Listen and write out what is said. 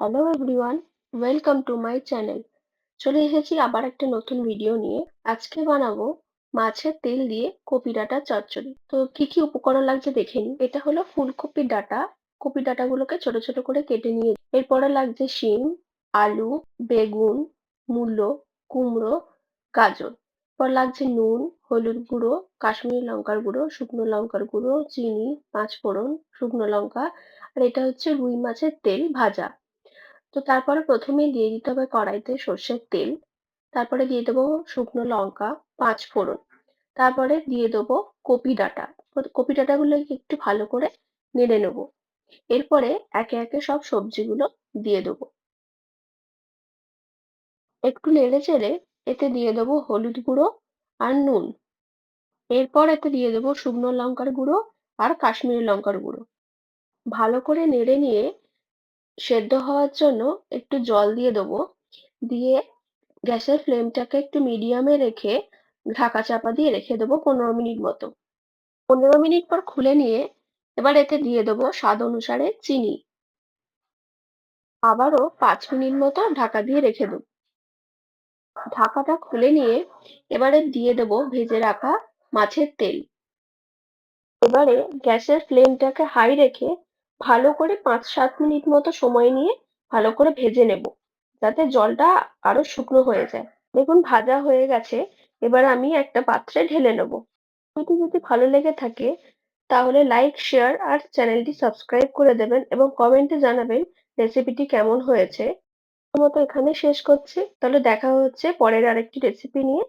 Hello everyone welcome to my channel চলে এসেছি আবার একটা নতুন ভিডিও নিয়ে। আজকে বানাবো মাছের তেল দিয়ে কপি ডাঁটা চচ্চড়ি। তো কি কি উপকরণ লাগছে দেখে নিই। এটা হলো ফুলকপির ডাঁটা। কপি ডাঁটাগুলোকে ছোট ছোট করে কেটে নিয়ে এরপরে লাগছে শিম, আলু, বেগুন, মূলো, কুমড়ো, গাজর। এরপর লাগছে নুন, হলুদ গুঁড়ো, কাশ্মীরি লঙ্কার গুঁড়ো, শুকনো লঙ্কার গুঁড়ো, চিনি, পাঁচফোড়ন, শুকনো লঙ্কা। আর এটা হচ্ছে রুই মাছের তেল ভাজা। তো তারপরে প্রথমেই দিয়ে দিতে হবে কড়াইতে সর্ষের তেল, তারপরে দিয়ে দেবো শুকনো লঙ্কা, পাঁচ ফোড়ন, তারপরে দিয়ে দেবো কপি ডাঁটা। কপি ডাঁটাগুলোকে একটু ভালো করে নেড়ে নেব। এরপরে একে একে সব সবজিগুলো দিয়ে দেবো। একটু নেড়ে চেড়ে এতে দিয়ে দেবো হলুদ গুঁড়ো আর নুন। এরপর এতে দিয়ে দেবো শুকনো লঙ্কার গুঁড়ো আর কাশ্মীরি লঙ্কার গুঁড়ো। ভালো করে নেড়ে নিয়ে সেদ্ধ হওয়ার জন্য একটু জল দিয়ে দেবো। দিয়ে গ্যাসের ফ্লেমটাকে একটু মিডিয়ামে রেখে ঢাকা চাপা দিয়ে রেখে দেবো পনেরো মিনিট মতো। পনেরো মিনিট পর খুলে নিয়ে এবার এতে দিয়ে দেবো স্বাদ অনুসারে চিনি। আবারও পাঁচ মিনিট মতো ঢাকা দিয়ে রেখে দেবো। ঢাকাটা খুলে নিয়ে এবারে দিয়ে দেবো ভেজে রাখা মাছের তেল। এবারে গ্যাসের ফ্লেমটাকে হাই রেখে ভালো করে পাঁচ সাত মিনিট মতো সময় নিয়ে ভালো করে ভেজে নেব, যাতে জলটা আরও শুকনো হয়ে যায়। দেখুন ভাজা হয়ে গেছে, এবার আমি একটা পাত্রে ঢেলে নেব। ভিডিওটি যদি ভালো লেগে থাকে, তাহলে লাইক, শেয়ার আর চ্যানেলটি সাবস্ক্রাইব করে দেবেন এবং কমেন্টে জানাবেন রেসিপিটি কেমন হয়েছে। মতো এখানে শেষ করছি, তাহলে দেখা হচ্ছে পরের আরেকটি রেসিপি নিয়ে।